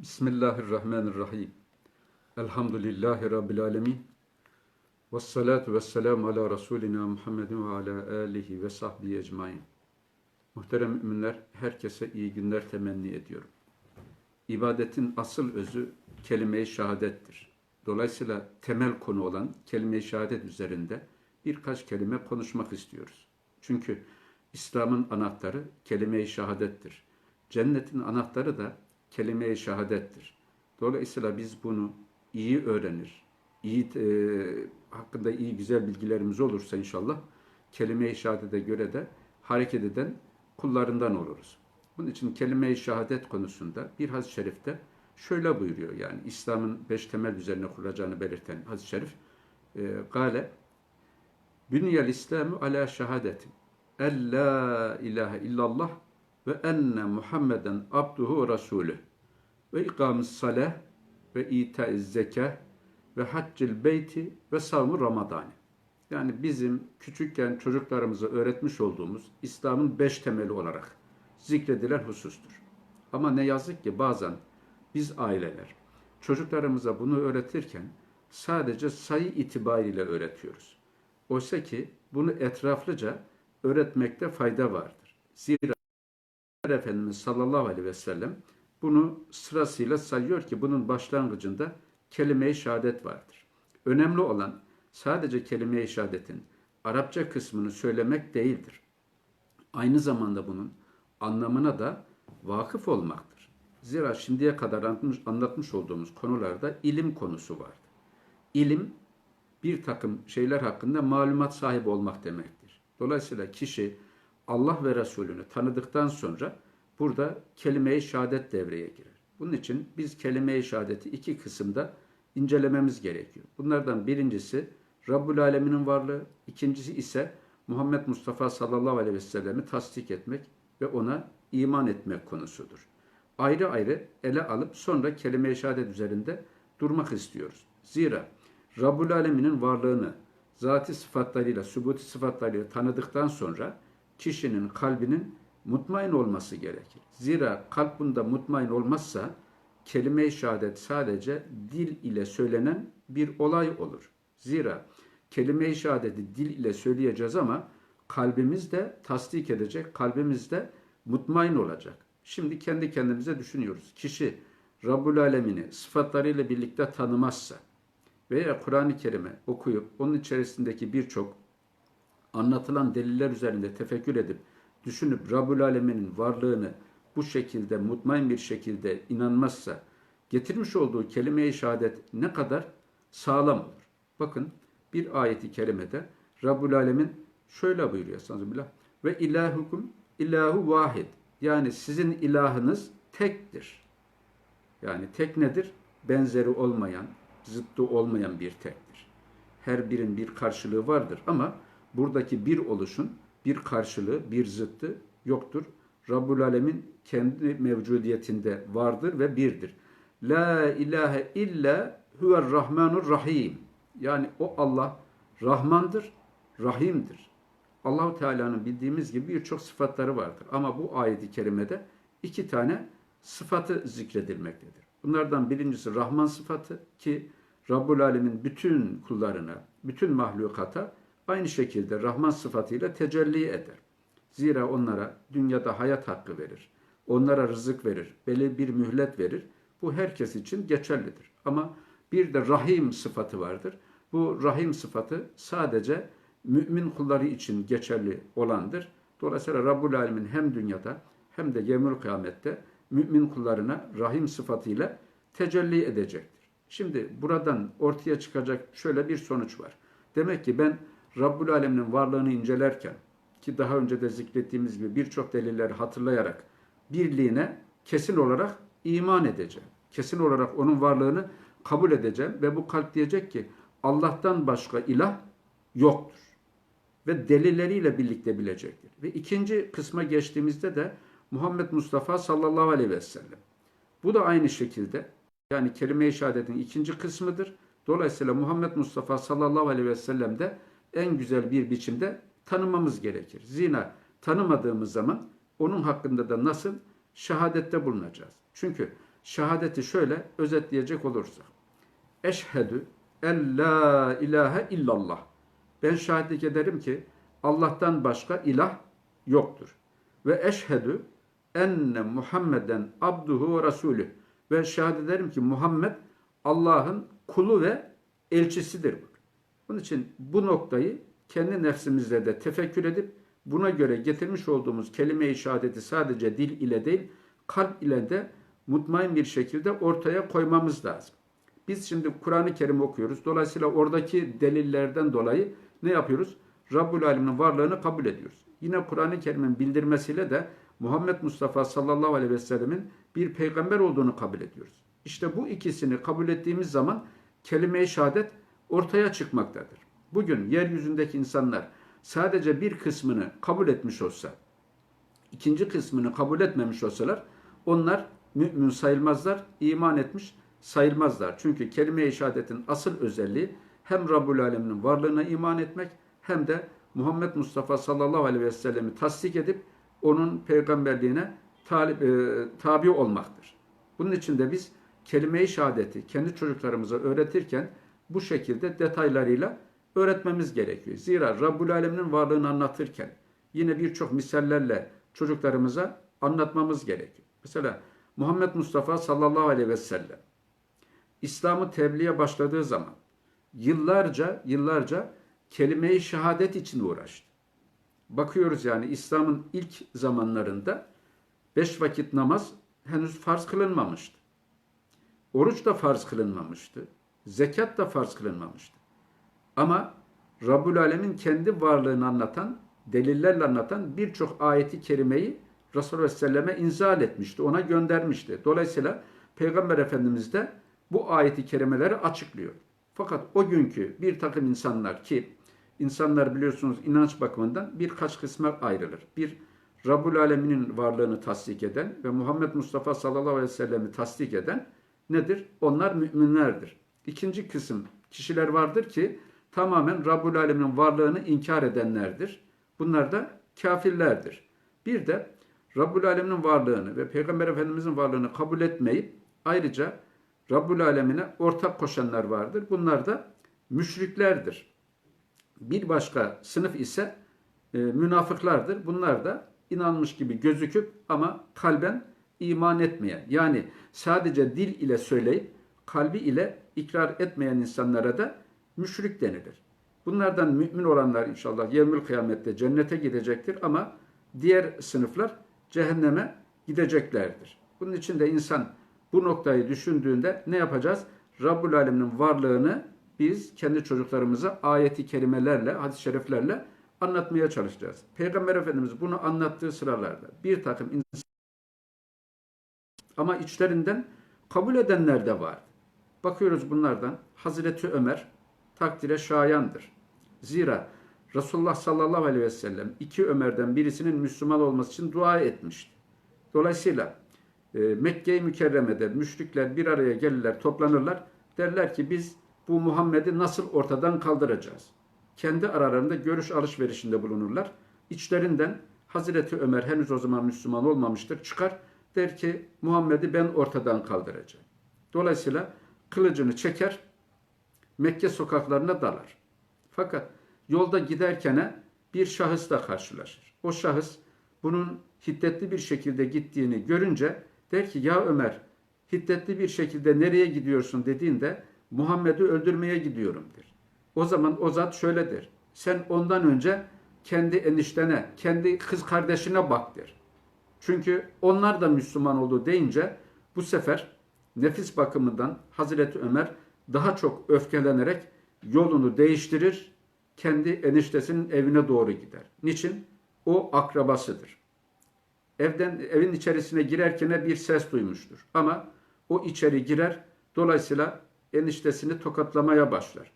Bismillahirrahmanirrahim. Elhamdülillahi Rabbil alemin. Ve salatu ve selamu ala Resulina Muhammedin ve ala alihi ve sahbihi ecmain. Muhterem müminler, herkese iyi günler temenni ediyorum. İbadetin asıl özü kelime-i şehadettir. Dolayısıyla temel konu olan kelime-i şehadet üzerinde birkaç kelime konuşmak istiyoruz. Çünkü İslam'ın anahtarı kelime-i şehadettir. Cennetin anahtarı da kelime-i şehadettir. Dolayısıyla biz bunu iyi öğrenir, iyi e, hakkında iyi güzel bilgilerimiz olursa inşallah kelime-i şehadete göre de hareket eden kullarından oluruz. Bunun için kelime-i şehadet konusunda bir hadis-i şerifte şöyle buyuruyor yani İslam'ın beş temel üzerine kurulacağını belirten hadis-i şerif e, gale Bünyel İslamu ala şehadetin en la ilahe illallah ve enne Muhammeden abduhu ve rasulü ve ikamus salah ve itaiz zekah ve haccil beyti ve savmu ramadani. Yani bizim küçükken çocuklarımıza öğretmiş olduğumuz İslam'ın beş temeli olarak zikredilen husustur. Ama ne yazık ki bazen biz aileler çocuklarımıza bunu öğretirken sadece sayı itibariyle öğretiyoruz. Oysa ki bunu etraflıca öğretmekte fayda vardır. Zira Efendimiz sallallahu aleyhi ve sellem bunu sırasıyla sayıyor ki bunun başlangıcında kelime-i şehadet vardır. Önemli olan sadece kelime-i şehadetin Arapça kısmını söylemek değildir. Aynı zamanda bunun anlamına da vakıf olmaktır. Zira şimdiye kadar anlatmış, anlatmış olduğumuz konularda ilim konusu vardı. İlim bir takım şeyler hakkında malumat sahibi olmak demektir. Dolayısıyla kişi Allah ve Resulünü tanıdıktan sonra burada kelime-i şehadet devreye girer. Bunun için biz kelime-i şehadeti iki kısımda incelememiz gerekiyor. Bunlardan birincisi Rabbul Alemin'in varlığı, ikincisi ise Muhammed Mustafa sallallahu aleyhi ve sellem'i tasdik etmek ve ona iman etmek konusudur. Ayrı ayrı ele alıp sonra kelime-i şehadet üzerinde durmak istiyoruz. Zira Rabbul Alemin'in varlığını zati sıfatlarıyla, sübuti sıfatlarıyla tanıdıktan sonra kişinin kalbinin mutmain olması gerekir. Zira kalp bunda mutmain olmazsa kelime-i şehadet sadece dil ile söylenen bir olay olur. Zira kelime-i şehadeti dil ile söyleyeceğiz ama kalbimiz de tasdik edecek, kalbimiz de mutmain olacak. Şimdi kendi kendimize düşünüyoruz. Kişi Rabbul Alemini sıfatlarıyla birlikte tanımazsa veya Kur'an-ı Kerim'i okuyup onun içerisindeki birçok anlatılan deliller üzerinde tefekkür edip düşünüp Rabbul Alemin'in varlığını bu şekilde mutmain bir şekilde inanmazsa getirmiş olduğu kelime-i şehadet ne kadar sağlam olur. Bakın bir ayeti kerimede Rabbul Alemin şöyle buyuruyor sanırım ve ilahukum ilahu vahid. Yani sizin ilahınız tektir. Yani tek nedir? Benzeri olmayan, zıttı olmayan bir tektir. Her birin bir karşılığı vardır ama buradaki bir oluşun bir karşılığı, bir zıttı yoktur. Rabbul Alemin kendi mevcudiyetinde vardır ve birdir. La ilahe illa huver rahmanur rahim. Yani o Allah Rahmandır, Rahim'dir. Allahu Teala'nın bildiğimiz gibi birçok sıfatları vardır. Ama bu ayeti kerimede iki tane sıfatı zikredilmektedir. Bunlardan birincisi Rahman sıfatı ki Rabbul Alemin bütün kullarına, bütün mahlukata aynı şekilde Rahman sıfatıyla tecelli eder. Zira onlara dünyada hayat hakkı verir. Onlara rızık verir. Belli bir mühlet verir. Bu herkes için geçerlidir. Ama bir de Rahim sıfatı vardır. Bu Rahim sıfatı sadece mümin kulları için geçerli olandır. Dolayısıyla Rabbul Alemin hem dünyada hem de yemül kıyamette mümin kullarına Rahim sıfatıyla tecelli edecektir. Şimdi buradan ortaya çıkacak şöyle bir sonuç var. Demek ki ben Rabbul Alemin'in varlığını incelerken ki daha önce de zikrettiğimiz gibi birçok delilleri hatırlayarak birliğine kesin olarak iman edeceğim. Kesin olarak onun varlığını kabul edeceğim ve bu kalp diyecek ki Allah'tan başka ilah yoktur. Ve delilleriyle birlikte bilecektir. Ve ikinci kısma geçtiğimizde de Muhammed Mustafa sallallahu aleyhi ve sellem. Bu da aynı şekilde yani kelime-i şehadetin ikinci kısmıdır. Dolayısıyla Muhammed Mustafa sallallahu aleyhi ve sellem de en güzel bir biçimde tanımamız gerekir. Zina tanımadığımız zaman onun hakkında da nasıl şehadette bulunacağız. Çünkü Şehadeti şöyle özetleyecek olursak. Eşhedü en la ilahe illallah. Ben şahitlik ederim ki Allah'tan başka ilah yoktur. Ve eşhedü enne Muhammeden abduhu ve rasulü. Ve şahit ederim ki Muhammed Allah'ın kulu ve elçisidir. Bunun için bu noktayı kendi nefsimizde de tefekkür edip buna göre getirmiş olduğumuz kelime-i şehadeti sadece dil ile değil, kalp ile de mutmain bir şekilde ortaya koymamız lazım. Biz şimdi Kur'an-ı Kerim okuyoruz. Dolayısıyla oradaki delillerden dolayı ne yapıyoruz? Rabbul Alemin'in varlığını kabul ediyoruz. Yine Kur'an-ı Kerim'in bildirmesiyle de Muhammed Mustafa sallallahu aleyhi ve sellemin bir peygamber olduğunu kabul ediyoruz. İşte bu ikisini kabul ettiğimiz zaman kelime-i şehadet ortaya çıkmaktadır. Bugün yeryüzündeki insanlar sadece bir kısmını kabul etmiş olsa, ikinci kısmını kabul etmemiş olsalar onlar mümin sayılmazlar, iman etmiş sayılmazlar. Çünkü kelime-i şehadetin asıl özelliği hem Rabbul Alemin'in varlığına iman etmek hem de Muhammed Mustafa sallallahu aleyhi ve sellemi tasdik edip onun peygamberliğine talip, e, tabi olmaktır. Bunun için de biz kelime-i şehadeti kendi çocuklarımıza öğretirken bu şekilde detaylarıyla öğretmemiz gerekiyor. Zira Rabbul Alemin'in varlığını anlatırken yine birçok misallerle çocuklarımıza anlatmamız gerekiyor. Mesela Muhammed Mustafa sallallahu aleyhi ve sellem İslam'ı tebliğe başladığı zaman yıllarca yıllarca kelime-i şehadet için uğraştı. Bakıyoruz yani İslam'ın ilk zamanlarında beş vakit namaz henüz farz kılınmamıştı. Oruç da farz kılınmamıştı. Zekat da farz kılınmamıştı. Ama Rabbul Alemin kendi varlığını anlatan, delillerle anlatan birçok ayeti kerimeyi Resulullah Sellem'e inzal etmişti, ona göndermişti. Dolayısıyla Peygamber Efendimiz de bu ayeti kerimeleri açıklıyor. Fakat o günkü bir takım insanlar ki insanlar biliyorsunuz inanç bakımından birkaç kısma ayrılır. Bir, Rabbul Alemin'in varlığını tasdik eden ve Muhammed Mustafa sallallahu aleyhi ve sellem'i tasdik eden nedir? Onlar müminlerdir. İkinci kısım kişiler vardır ki tamamen Rabbul Alemin'in varlığını inkar edenlerdir. Bunlar da kafirlerdir. Bir de Rabbul Alemin'in varlığını ve Peygamber Efendimiz'in varlığını kabul etmeyip ayrıca Rabbul Alemine ortak koşanlar vardır. Bunlar da müşriklerdir. Bir başka sınıf ise e, münafıklardır. Bunlar da inanmış gibi gözüküp ama kalben iman etmeyen yani sadece dil ile söyleyip kalbi ile ikrar etmeyen insanlara da müşrik denilir. Bunlardan mümin olanlar inşallah yevmül kıyamette cennete gidecektir ama diğer sınıflar cehenneme gideceklerdir. Bunun için de insan bu noktayı düşündüğünde ne yapacağız? Rabbul Alemin'in varlığını biz kendi çocuklarımıza ayeti kerimelerle, hadis-i şeriflerle anlatmaya çalışacağız. Peygamber Efendimiz bunu anlattığı sıralarda bir takım insan ama içlerinden kabul edenler de var. Bakıyoruz bunlardan Hazreti Ömer takdire şayandır. Zira Resulullah sallallahu aleyhi ve sellem iki Ömer'den birisinin Müslüman olması için dua etmişti. Dolayısıyla e, Mekke-i Mükerreme'de müşrikler bir araya gelirler, toplanırlar. Derler ki biz bu Muhammed'i nasıl ortadan kaldıracağız? Kendi aralarında görüş alışverişinde bulunurlar. İçlerinden Hazreti Ömer henüz o zaman Müslüman olmamıştır. Çıkar der ki Muhammed'i ben ortadan kaldıracağım. Dolayısıyla kılıcını çeker Mekke sokaklarına dalar. Fakat yolda giderken bir şahısla karşılaşır. O şahıs bunun hiddetli bir şekilde gittiğini görünce der ki ya Ömer hiddetli bir şekilde nereye gidiyorsun dediğinde Muhammed'i öldürmeye gidiyorum der. O zaman o zat şöyle. Sen ondan önce kendi eniştene, kendi kız kardeşine bak der. Çünkü onlar da Müslüman oldu deyince bu sefer nefis bakımından Hazreti Ömer daha çok öfkelenerek yolunu değiştirir, kendi eniştesinin evine doğru gider. Niçin? O akrabasıdır. Evden evin içerisine girerken bir ses duymuştur. Ama o içeri girer, dolayısıyla eniştesini tokatlamaya başlar.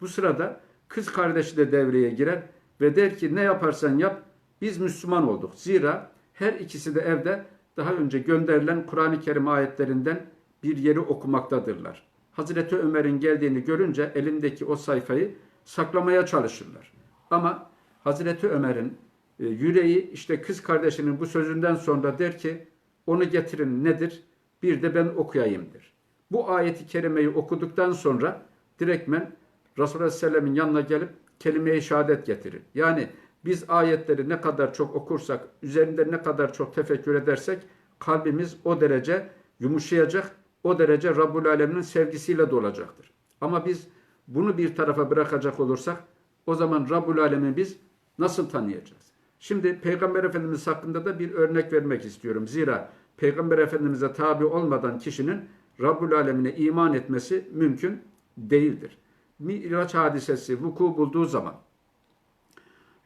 Bu sırada kız kardeşi de devreye girer ve der ki ne yaparsan yap biz Müslüman olduk. Zira her ikisi de evde daha önce gönderilen Kur'an-ı Kerim ayetlerinden bir yeri okumaktadırlar. Hazreti Ömer'in geldiğini görünce elindeki o sayfayı saklamaya çalışırlar. Ama Hazreti Ömer'in e, yüreği işte kız kardeşinin bu sözünden sonra der ki onu getirin nedir? bir de ben okuyayımdır. Bu ayeti kerimeyi okuduktan sonra direktmen Resulullah Aleyhisselam'ın yanına gelip kelime-i şehadet getirir. Yani biz ayetleri ne kadar çok okursak, üzerinde ne kadar çok tefekkür edersek kalbimiz o derece yumuşayacak, o derece Rabbul Alemin'in sevgisiyle dolacaktır. Ama biz bunu bir tarafa bırakacak olursak o zaman Rabbul Alemin'i biz nasıl tanıyacağız? Şimdi Peygamber Efendimiz hakkında da bir örnek vermek istiyorum. Zira Peygamber Efendimiz'e tabi olmadan kişinin Rabbul Alemine iman etmesi mümkün değildir. Miraç hadisesi vuku bulduğu zaman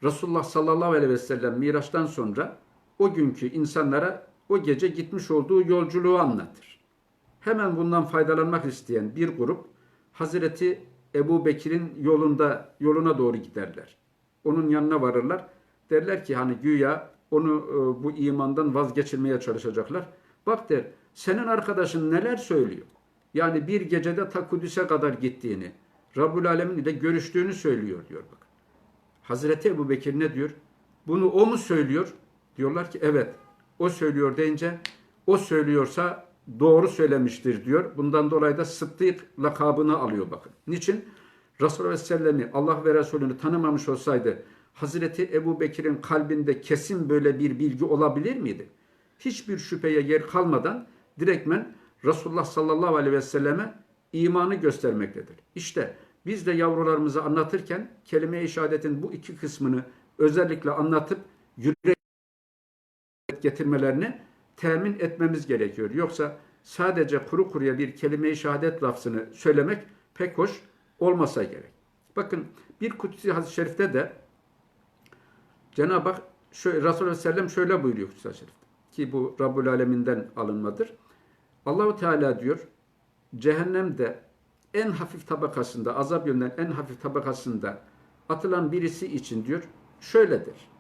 Resulullah sallallahu aleyhi ve sellem Miraç'tan sonra o günkü insanlara o gece gitmiş olduğu yolculuğu anlatır. Hemen bundan faydalanmak isteyen bir grup Hazreti Ebu Bekir'in yolunda yoluna doğru giderler. Onun yanına varırlar. Derler ki hani güya onu e, bu imandan vazgeçirmeye çalışacaklar. Bak der senin arkadaşın neler söylüyor? Yani bir gecede ta Kudüs'e kadar gittiğini, Rabbul Alemin ile görüştüğünü söylüyor diyor bak. Hazreti Ebu Bekir ne diyor? Bunu o mu söylüyor? Diyorlar ki evet o söylüyor deyince o söylüyorsa doğru söylemiştir diyor. Bundan dolayı da Sıddık lakabını alıyor bakın. Niçin? Resulullah Aleyhisselam'ı Allah ve Resulünü tanımamış olsaydı Hazreti Ebu Bekir'in kalbinde kesin böyle bir bilgi olabilir miydi? Hiçbir şüpheye yer kalmadan direktmen Resulullah sallallahu aleyhi ve selleme imanı göstermektedir. İşte biz de yavrularımızı anlatırken kelime-i şehadetin bu iki kısmını özellikle anlatıp yürek getirmelerini temin etmemiz gerekiyor. Yoksa sadece kuru kuruya bir kelime-i şehadet lafzını söylemek pek hoş olmasa gerek. Bakın bir kutsi hadis-i şerifte de Cenab-ı Hak şöyle, Resulullah Sellem şöyle buyuruyor kutsi hadis-i şerifte ki bu Rabbul Alemin'den alınmadır. Allahu Teala diyor cehennemde en hafif tabakasında, azap yönünden en hafif tabakasında atılan birisi için diyor şöyledir.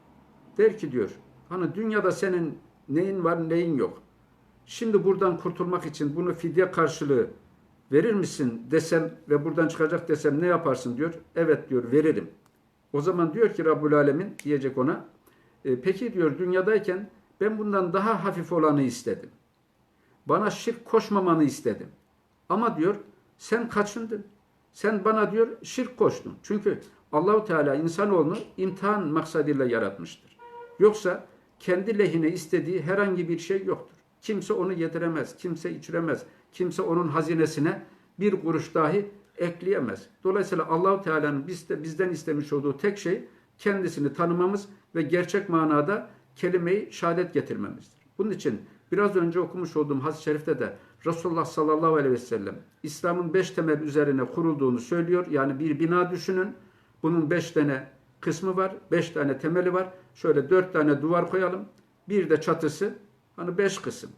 Der ki diyor hani dünyada senin neyin var neyin yok. Şimdi buradan kurtulmak için bunu fidye karşılığı verir misin desem ve buradan çıkacak desem ne yaparsın diyor. Evet diyor veririm. O zaman diyor ki Rabbul Alemin diyecek ona e, peki diyor dünyadayken ben bundan daha hafif olanı istedim. Bana şirk koşmamanı istedim. Ama diyor sen kaçındın. Sen bana diyor şirk koştun. Çünkü Allahu Teala insanoğlunu imtihan maksadıyla yaratmıştır. Yoksa kendi lehine istediği herhangi bir şey yoktur. Kimse onu yediremez, kimse içiremez, kimse onun hazinesine bir kuruş dahi ekleyemez. Dolayısıyla Allahu Teala'nın bizde, bizden istemiş olduğu tek şey kendisini tanımamız ve gerçek manada kelimeyi şehadet getirmemizdir. Bunun için biraz önce okumuş olduğum hadis-i şerifte de Resulullah sallallahu aleyhi ve sellem İslam'ın beş temel üzerine kurulduğunu söylüyor. Yani bir bina düşünün. Bunun beş tane kısmı var. Beş tane temeli var. Şöyle dört tane duvar koyalım. Bir de çatısı. Hani beş kısım.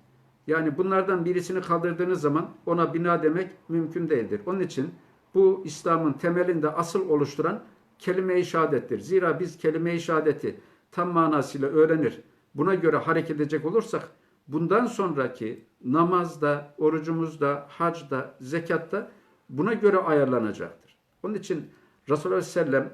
Yani bunlardan birisini kaldırdığınız zaman ona bina demek mümkün değildir. Onun için bu İslam'ın temelinde asıl oluşturan kelime-i şehadettir. Zira biz kelime-i şehadeti tam manasıyla öğrenir. Buna göre hareket edecek olursak bundan sonraki namazda, orucumuzda, hacda, zekatta buna göre ayarlanacaktır. Onun için Resulullah Sellem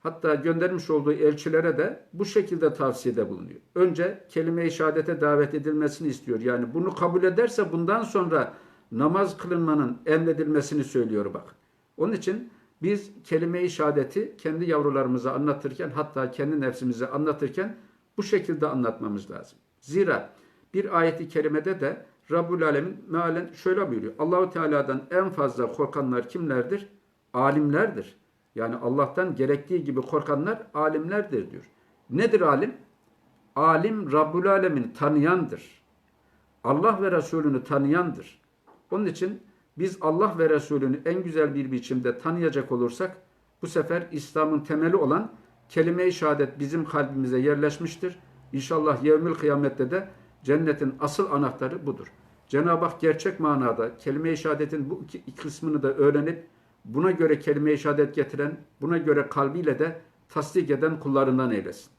hatta göndermiş olduğu elçilere de bu şekilde tavsiyede bulunuyor. Önce kelime-i şehadete davet edilmesini istiyor. Yani bunu kabul ederse bundan sonra namaz kılınmanın emredilmesini söylüyor bak. Onun için biz kelime-i şehadeti kendi yavrularımıza anlatırken hatta kendi nefsimize anlatırken bu şekilde anlatmamız lazım. Zira bir ayeti kerimede de Rabbul Alemin mealen şöyle buyuruyor. Allahu Teala'dan en fazla korkanlar kimlerdir? Alimlerdir. Yani Allah'tan gerektiği gibi korkanlar alimlerdir diyor. Nedir alim? Alim Rabbul Alemin tanıyandır. Allah ve Resulünü tanıyandır. Onun için biz Allah ve Resulünü en güzel bir biçimde tanıyacak olursak bu sefer İslam'ın temeli olan kelime-i şehadet bizim kalbimize yerleşmiştir. İnşallah yevmül kıyamette de cennetin asıl anahtarı budur. Cenab-ı Hak gerçek manada kelime-i şehadetin bu iki kısmını da öğrenip buna göre kelime-i şehadet getiren, buna göre kalbiyle de tasdik eden kullarından eylesin.